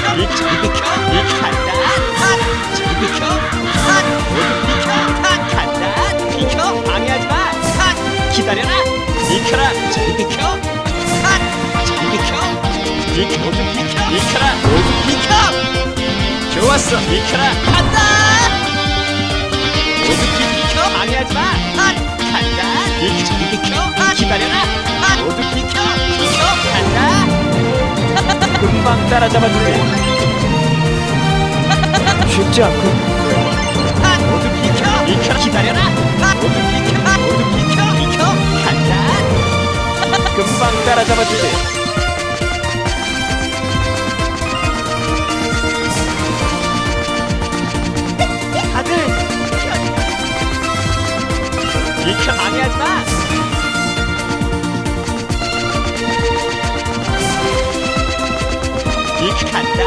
이 저리 비켜 이 간다 핫 저리 비켜 핫 모두 비켜 핫 간다 비켜 방해하지 마핫 기다려라 비켜라 저리 비켜 핫 저리 비켜 이 모두 비켜 비켜라 모두 비켜 좋았어 비켜라 간다 금방 따라잡아주지 쉽지 않고 모두 비켜 비켜 기다려라 모두 비켜 모두 비켜 비켜 간다 금방 따라잡아주지 다들 비켜 방해하지 마 간다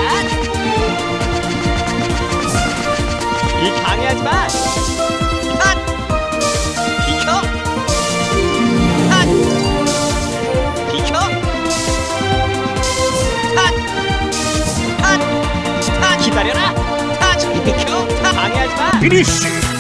이 방해하지 마. 핫! 비켜. 핫! 비켜. 핫! 핫! 핫! 기다려라. 핫! 비켜. 핫! 방해하지 마. 피니쉬